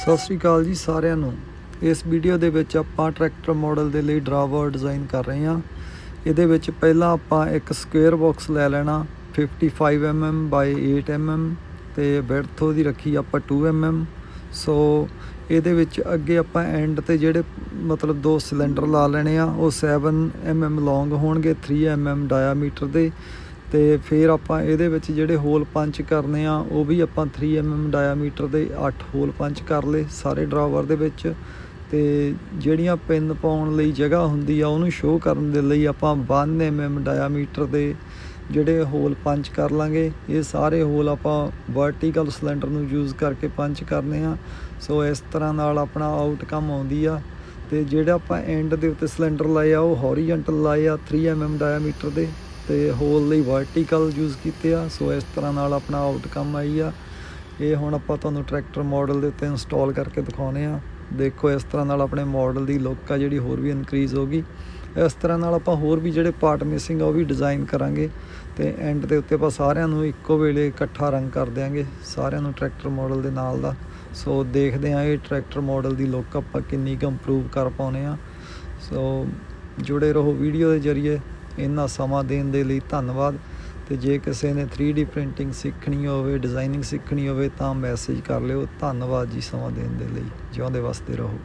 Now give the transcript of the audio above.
ਸਤਿ ਸ੍ਰੀ ਅਕਾਲ ਜੀ ਸਾਰਿਆਂ ਨੂੰ। ਇਸ ਵੀਡੀਓ ਦੇ ਵਿੱਚ ਆਪਾਂ ਟਰੈਕਟਰ ਮਾਡਲ ਦੇ ਲਈ ਡਰਾਈਵਰ ਡਿਜ਼ਾਈਨ ਕਰ ਰਹੇ ਹਾਂ। ਇਹਦੇ ਵਿੱਚ ਪਹਿਲਾਂ ਆਪਾਂ ਇੱਕ ਸਕੁਅਰ ਬਾਕਸ ਲੈ ਲੈਣਾ 55 mm ਬਾਈ 8 mm ਤੇ ਵਿਡਥ ਉਹਦੀ ਰੱਖੀ ਆਪਾਂ 2 mm ਸੋ ਇਹਦੇ ਵਿੱਚ ਅੱਗੇ ਆਪਾਂ ਐਂਡ ਤੇ ਜਿਹੜੇ ਮਤਲਬ ਦੋ ਸਿਲੰਡਰ ਲਾ ਲੈਣੇ ਆ, ਉਹ 7 mm ਲੌਂਗ ਹੋਣਗੇ 3 mm ਡਾਇਆਮੀਟਰ ਦੇ। ਤੇ ਫਿਰ ਆਪਾਂ ਇਹਦੇ ਵਿੱਚ ਜਿਹੜੇ ਹੋਲ ਪੰਚ ਕਰਨੇ ਆ, ਉਹ ਵੀ ਆਪਾਂ 3 mm ਡਾਇਆਮੀਟਰ ਦੇ 8 ਹੋਲ ਪੰਚ ਕਰ ਲਏ ਸਾਰੇ ਡਰਾਵਰ ਦੇ ਵਿੱਚ ਤੇ ਜਿਹੜੀਆਂ ਪਿੰਨ ਪਾਉਣ ਲਈ ਜਗ੍ਹਾ ਹੁੰਦੀ ਆ, ਉਹਨੂੰ ਸ਼ੋਅ ਕਰਨ ਦੇ ਲਈ ਆਪਾਂ 1 mm ਡਾਇਆਮੀਟਰ ਦੇ ਜਿਹੜੇ ਹੋਲ ਪੰਚ ਕਰ ਲਾਂਗੇ। ਇਹ ਸਾਰੇ ਹੋਲ ਆਪਾਂ ਵਰਟੀਕਲ ਸਿਲੰਡਰ ਨੂੰ ਯੂਜ਼ ਕਰਕੇ ਪੰਚ ਕਰਨੇ ਆ। ਸੋ ਇਸ ਤਰ੍ਹਾਂ ਨਾਲ ਆਪਣਾ ਆਊਟਕਮ ਆਉਂਦੀ ਆ ਤੇ ਜਿਹੜਾ ਆਪਾਂ ਐਂਡ ਦੇ ਉੱਤੇ ਸਿਲੰਡਰ ਲਾਏ ਆ ਉਹ ਹੌਰੀਜ਼ੌਂਟਲ ਲਾਏ ਆ 3 mm ਡਾਇਆਮੀਟਰ ਦੇ। ਤੇ ਹੋਲ ਲਈ ਵਰਟੀਕਲ ਯੂਜ਼ ਕੀਤੇ ਆ। ਸੋ ਇਸ ਤਰ੍ਹਾਂ ਨਾਲ ਆਪਣਾ ਆਊਟਕਮ ਆਈ ਆ। ਇਹ ਹੁਣ ਆਪਾਂ ਤੁਹਾਨੂੰ ਟਰੈਕਟਰ ਮਾਡਲ ਦੇ ਉੱਤੇ ਇੰਸਟਾਲ ਕਰਕੇ ਦਿਖਾਉਨੇ ਆ। ਦੇਖੋ ਇਸ ਤਰ੍ਹਾਂ ਨਾਲ ਆਪਣੇ ਮਾਡਲ ਦੀ ਲੁੱਕ ਆ ਜਿਹੜੀ ਹੋਰ ਵੀ ਇਨਕਰੀਜ਼ ਹੋਗੀ ਇਸ ਤਰ੍ਹਾਂ ਨਾਲ ਆਪਾਂ ਹੋਰ ਵੀ ਜਿਹੜੇ ਪਾਰਟ ਮਿਸਿੰਗ ਆ ਉਹ ਵੀ ਡਿਜ਼ਾਈਨ ਕਰਾਂਗੇ। ਤੇ ਐਂਡ ਦੇ ਉੱਤੇ ਆਪਾਂ ਸਾਰਿਆਂ ਨੂੰ ਇੱਕੋ ਵੇਲੇ ਇਕੱਠਾ ਰੰਗ ਕਰ ਦਿਆਂਗੇ, ਸਾਰਿਆਂ ਨੂੰ ਟਰੈਕਟਰ ਮਾਡਲ ਦੇ ਨਾਲ ਦਾ। ਸੋ ਦੇਖਦੇ ਆ ਇਹ ਟਰੈਕਟਰ ਮਾਡਲ ਦੀ ਲੁੱਕ ਆਪਾਂ ਕਿੰਨੀ ਕੁ ਇੰਪਰੂਵ ਕਰ ਪਾਉਨੇ ਆ। ਸੋ ਜੁੜੇ ਰਹੋ ਵੀਡੀਓ ਦੇ ਜ਼ਰੀਏ। ਇੰਨਾ ਸਮਾਂ ਦੇਣ ਦੇ ਲਈ ਧੰਨਵਾਦ। ਤੇ ਜੇ ਕਿਸੇ ਨੇ 3D ਪ੍ਰਿੰਟਿੰਗ ਸਿੱਖਣੀ ਹੋਵੇ ਡਿਜ਼ਾਈਨਿੰਗ ਸਿੱਖਣੀ ਹੋਵੇ, ਤਾਂ ਮੈਸੇਜ ਕਰ ਲਿਓ। ਧੰਨਵਾਦ ਜੀ ਸਮਾਂ ਦੇਣ ਦੇ ਲਈ। ਜਿਉਂਦੇ ਵਸਦੇ ਰਹੋ।